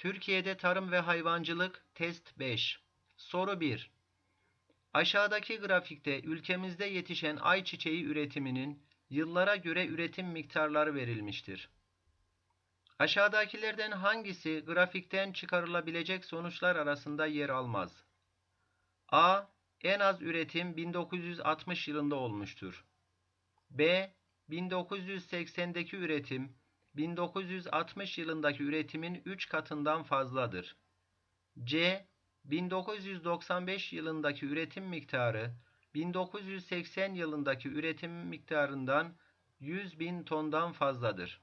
Türkiye'de tarım ve hayvancılık test 5. Soru 1. Aşağıdaki grafikte ülkemizde yetişen ayçiçeği üretiminin yıllara göre üretim miktarları verilmiştir. Aşağıdakilerden hangisi grafikten çıkarılabilecek sonuçlar arasında yer almaz? A. En az üretim 1960 yılında olmuştur. B. 1980'deki üretim 1960 yılındaki üretimin 3 katından fazladır. C. 1995 yılındaki üretim miktarı 1980 yılındaki üretim miktarından 100 bin tondan fazladır.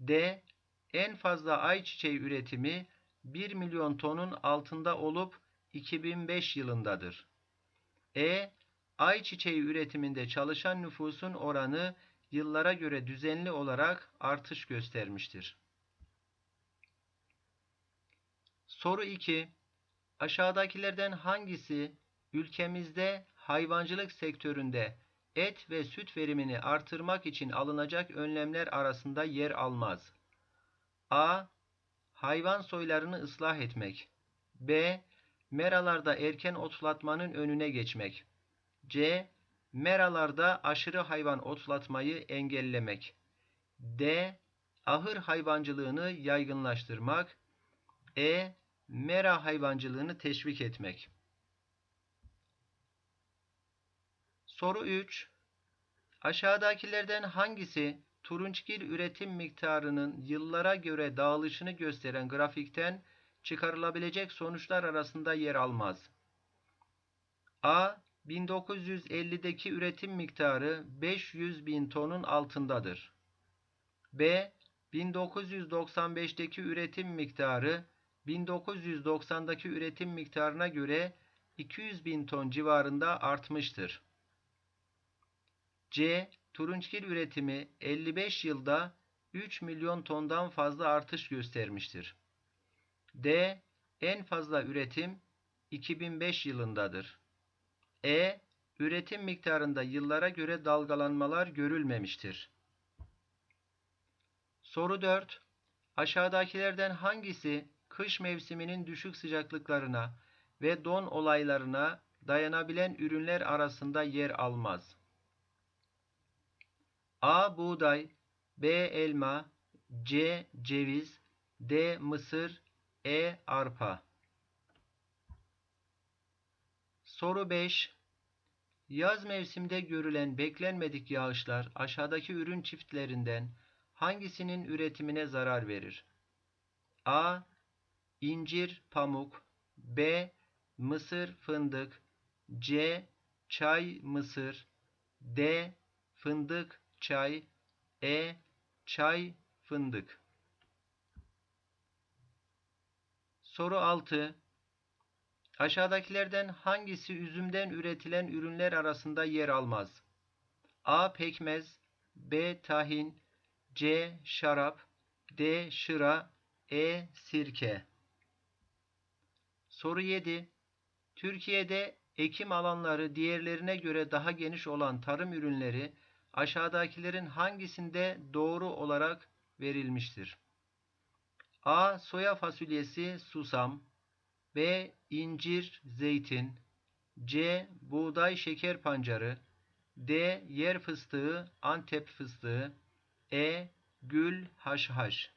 D. En fazla ayçiçeği üretimi 1 milyon tonun altında olup 2005 yılındadır. E. Ayçiçeği üretiminde çalışan nüfusun oranı yıllara göre düzenli olarak artış göstermiştir. Soru 2. Aşağıdakilerden hangisi ülkemizde hayvancılık sektöründe et ve süt verimini artırmak için alınacak önlemler arasında yer almaz? A. Hayvan soylarını ıslah etmek. B. Meralarda erken otlatmanın önüne geçmek. C. Meralarda aşırı hayvan otlatmayı engellemek. D. Ahır hayvancılığını yaygınlaştırmak. E. Mera hayvancılığını teşvik etmek. Soru 3. Aşağıdakilerden hangisi turunçgil üretim miktarının yıllara göre dağılışını gösteren grafikten çıkarılabilecek sonuçlar arasında yer almaz? A. 1950'deki üretim miktarı 500 bin tonun altındadır. B. 1995'teki üretim miktarı 1990'daki üretim miktarına göre 200 bin ton civarında artmıştır. C. Turunçgil üretimi 55 yılda 3 milyon tondan fazla artış göstermiştir. D. En fazla üretim 2005 yılındadır. E. Üretim miktarında yıllara göre dalgalanmalar görülmemiştir. Soru 4. Aşağıdakilerden hangisi kış mevsiminin düşük sıcaklıklarına ve don olaylarına dayanabilen ürünler arasında yer almaz? A. Buğday B. Elma C. Ceviz D. Mısır E. Arpa Soru 5 Yaz mevsiminde görülen beklenmedik yağışlar aşağıdaki ürün çiftlerinden hangisinin üretimine zarar verir? A. İncir, pamuk B. Mısır, fındık C. Çay, mısır D. Fındık, çay E. Çay, fındık Soru 6 Aşağıdakilerden hangisi üzümden üretilen ürünler arasında yer almaz? A. Pekmez B. Tahin C. Şarap D. Şıra E. Sirke Soru 7 Türkiye'de ekim alanları diğerlerine göre daha geniş olan tarım ürünleri aşağıdakilerin hangisinde doğru olarak verilmiştir? A. Soya fasulyesi, susam B. incir, zeytin C. Buğday şeker pancarı D. Yer fıstığı, Antep fıstığı E. Gül, haşhaş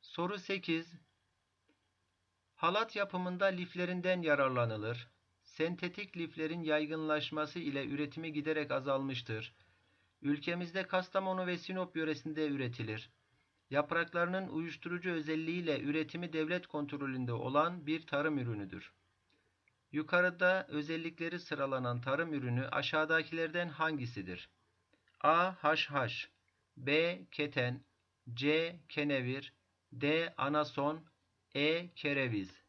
Soru 8 Halat yapımında liflerinden yararlanılır. Sentetik liflerin yaygınlaşması ile üretimi giderek azalmıştır. Ülkemizde Kastamonu ve Sinop yöresinde üretilir. Yapraklarının uyuşturucu özelliğiyle üretimi devlet kontrolünde olan bir tarım ürünüdür. Yukarıda özellikleri sıralanan tarım ürünü aşağıdakilerden hangisidir? A. Haşhaş B. Keten C. Kenevir D. Anason E. Kereviz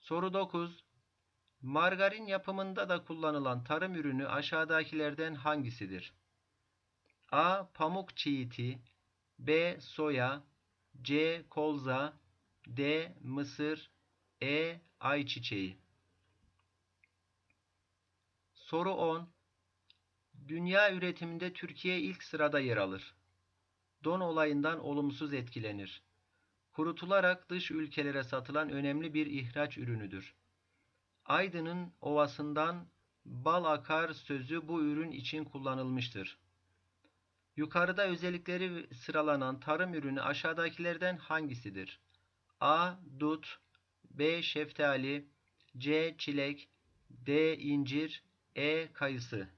Soru 9. Margarin yapımında da kullanılan tarım ürünü aşağıdakilerden hangisidir? A. Pamuk çiğiti B. Soya C. Kolza D. Mısır E. Ayçiçeği Soru 10. Dünya üretiminde Türkiye ilk sırada yer alır. don olayından olumsuz etkilenir. Kurutularak dış ülkelere satılan önemli bir ihraç ürünüdür. Aydın'ın ovasından bal akar sözü bu ürün için kullanılmıştır. Yukarıda özellikleri sıralanan tarım ürünü aşağıdakilerden hangisidir? A. Dut B. Şeftali C. Çilek D. incir E. Kayısı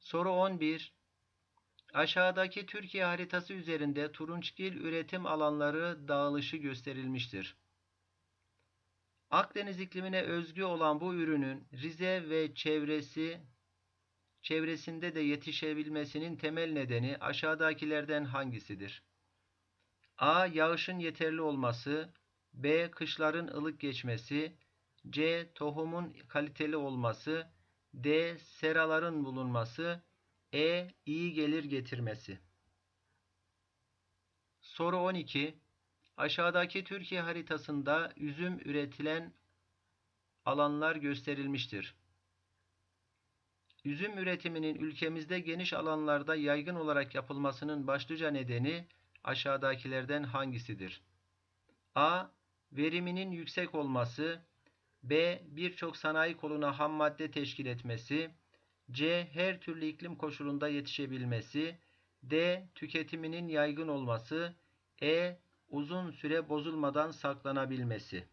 Soru 11 Aşağıdaki Türkiye haritası üzerinde turunçgil üretim alanları dağılışı gösterilmiştir. Akdeniz iklimine özgü olan bu ürünün Rize ve çevresi çevresinde de yetişebilmesinin temel nedeni aşağıdakilerden hangisidir? A. Yağışın yeterli olması B. Kışların ılık geçmesi C. Tohumun kaliteli olması D. Seraların bulunması E. iyi gelir getirmesi Soru 12 Aşağıdaki Türkiye haritasında üzüm üretilen alanlar gösterilmiştir. Üzüm üretiminin ülkemizde geniş alanlarda yaygın olarak yapılmasının başlıca nedeni aşağıdakilerden hangisidir? A. Veriminin yüksek olması B. Birçok sanayi koluna ham madde teşkil etmesi C. Her türlü iklim koşulunda yetişebilmesi D. Tüketiminin yaygın olması E. Uzun süre bozulmadan saklanabilmesi